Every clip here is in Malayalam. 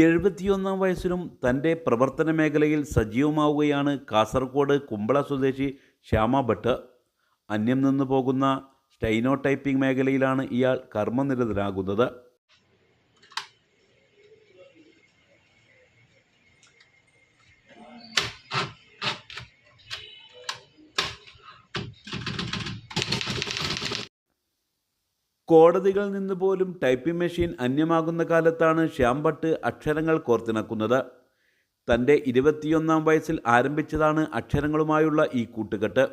എഴുപത്തിയൊന്നാം വയസ്സിലും തന്റെ പ്രവർത്തന മേഖലയിൽ സജീവമാവുകയാണ് കാസർഗോഡ് കുമ്പള സ്വദേശി ശ്യാമ ഭട്ട്. അന്യം നിന്ന് പോകുന്ന സ്റ്റൈനോ ടൈപ്പിംഗ് മേഖലയിലാണ് ഇയാൾ കർമ്മനിരതനാകുന്നത്. കോടതികളിൽ നിന്ന് പോലും ടൈപ്പിംഗ് മെഷീൻ അന്യമാകുന്ന കാലത്താണ് ശ്യാം ഭട്ട് അക്ഷരങ്ങൾ കോർത്തിണക്കുന്നത്. തന്റെ ഇരുപത്തിയൊന്നാം വയസ്സിൽ ആരംഭിച്ചതാണ് അക്ഷരങ്ങളുമായുള്ള ഈ കൂട്ടുകെട്ട്.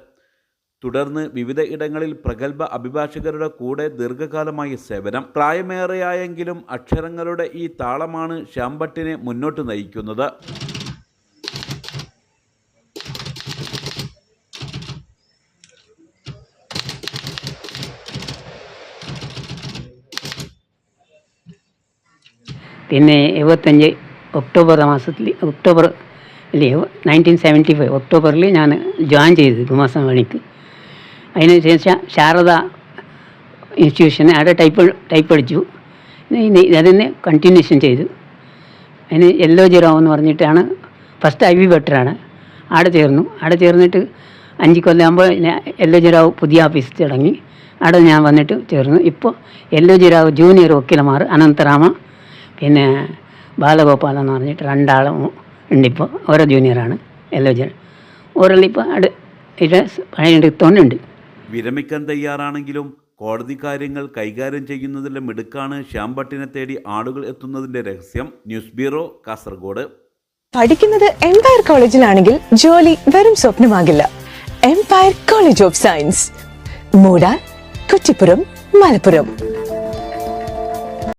തുടർന്ന് വിവിധ ഇടങ്ങളിൽ പ്രഗത്ഭ അഭിഭാഷകരുടെ കൂടെ ദീർഘകാലമായി സേവനം. പ്രായമേറെയായെങ്കിലും അക്ഷരങ്ങളുടെ ഈ താളമാണ് ശ്യാംഭട്ടിനെ മുന്നോട്ട് നയിക്കുന്നത്. പിന്നെ എഴുപത്തഞ്ച് ഒക്ടോബർ മാസത്തിൽ ഒക്ടോബർ അല്ലേ നയന്റീൻ സെവന്റി ഫൈവ് ഒക്ടോബറിൽ ഞാൻ ജോയിൻ ചെയ്തു കുമാസം അതിന് ശേഷം ശാരദ ഇൻസ്റ്റിറ്റ്യൂഷന് അവിടെ ടൈപ്പ് ടൈപ്പ് അടിച്ചു. അതിന് കണ്ടിന്യൂഷൻ ചെയ്തു. അതിന് യെല്ലോ ജിറോ എന്ന് പറഞ്ഞിട്ടാണ് ഫസ്റ്റ് ഐ വി ബെറ്ററാണ് അവിടെ ചേർന്നു. അവിടെ ചേർന്നിട്ട് അഞ്ച് കൊല്ലമാകുമ്പോൾ യെല്ലോ ജിറാവ് പുതിയ ഓഫീസ് തുടങ്ങി. അവിടെ ഞാൻ വന്നിട്ട് ചേർന്നു. ഇപ്പോൾ യെല്ലോ ജിറാവ് ജൂനിയർ വക്കീലമാർ അനന്തരാമ പിന്നെ ബാലഗോപാൽ എന്ന് പറഞ്ഞിട്ട് രണ്ടാളും ഉണ്ടിപ്പോൾ ഓരോ ജൂനിയറാണ് എല്ലോ ജൂനിയർ. ഓരോളിപ്പോൾ അട് ഇത് പണിയെടുത്തോണ്ടുണ്ട് വിരമിക്കാൻ തയ്യാറാണെങ്കിലും കോടതി കാര്യങ്ങൾ കൈകാര്യം ചെയ്യുന്നതിലെ മിടുക്കാണ് ശ്യാം ഭട്ടിനെ തേടി ആളുകൾ എത്തുന്നതിന്റെ രഹസ്യം. News bureau Kasaragod. പഠിക്കുന്നത് എംപയർ കോളേജിലാണെങ്കിൽ ജോലി വെറും സ്വപ്നമാകില്ല. Empire college of science മൂടാൻ Kuttippuram Malappuram.